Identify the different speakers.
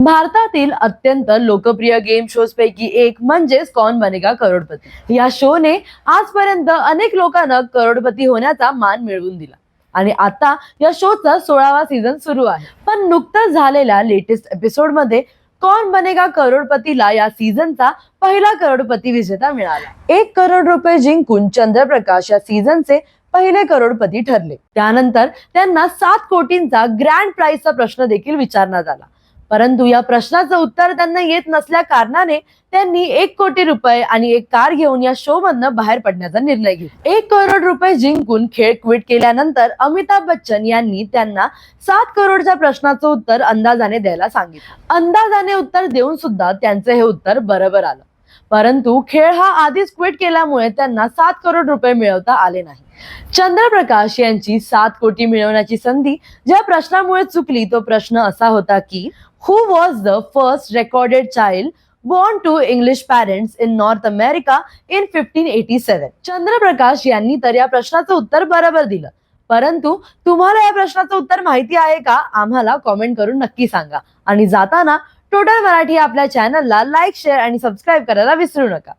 Speaker 1: भारतातील अत्यंत लोकप्रिय गेम शोज पैकी एक म्हणजेच कौन बनेगा करोडपती? या शोने आजपर्यंत अनेक लोकांना करोडपती होण्याचा मान मिळवून दिला. आणि आता या शोचा सोळावा सीझन सुरू आहे. पण नुकताच झालेल्या लेटेस्ट एपिसोडमध्ये कौन बनेगा करोडपतीला या सीझनचा पहिला करोडपती विजेता मिळाला. एक करोड रुपये जिंकून चंद्रप्रकाश या सीझनचे पहिले करोडपती ठरले. त्यानंतर त्यांना सात कोटींचा ग्रँड प्राइजचा प्रश्न देखील विचारण्यात आला. परंतु या प्रश्नाचं उत्तर त्यांना येत नसल्या कारणाने त्यांनी एक कोटी रुपये आणि एक कार घेऊन या शो मधनं बाहेर पडण्याचा निर्णय घेतला. एक करोड रुपये जिंकून खेळ क्विट केल्यानंतर अमिताभ बच्चन यांनी त्यांना सात करोडच्या प्रश्नाचं उत्तर अंदाजाने द्यायला सांगितलं. अंदाजाने उत्तर देऊन सुद्धा त्यांचं हे उत्तर बरोबर आलं. परंतु खेळ हा आधीच क्विट केल्यामुळे त्यांना सात करोड रुपये मिळवता आले नाही. चंद्रप्रकाश यांची सात कोटी मिळवण्याची संधी ज्या प्रश्नामुळे चुकली तो प्रश्न असा होता की who was the first recorded child born to English parents in North America in fifteen eighty seven Chandraprakash यांनी तर या प्रश्नाचं उत्तर बरोबर दिलं. परंतु तुम्हाला या प्रश्नाचं उत्तर माहिती आहे का? आम्हाला कॉमेंट करून नक्की सांगा. आणि जाताना टोटल मराठी आपल्या चॅनलला लाईक शेअर आणि सबस्क्राईब करायला विसरू नका.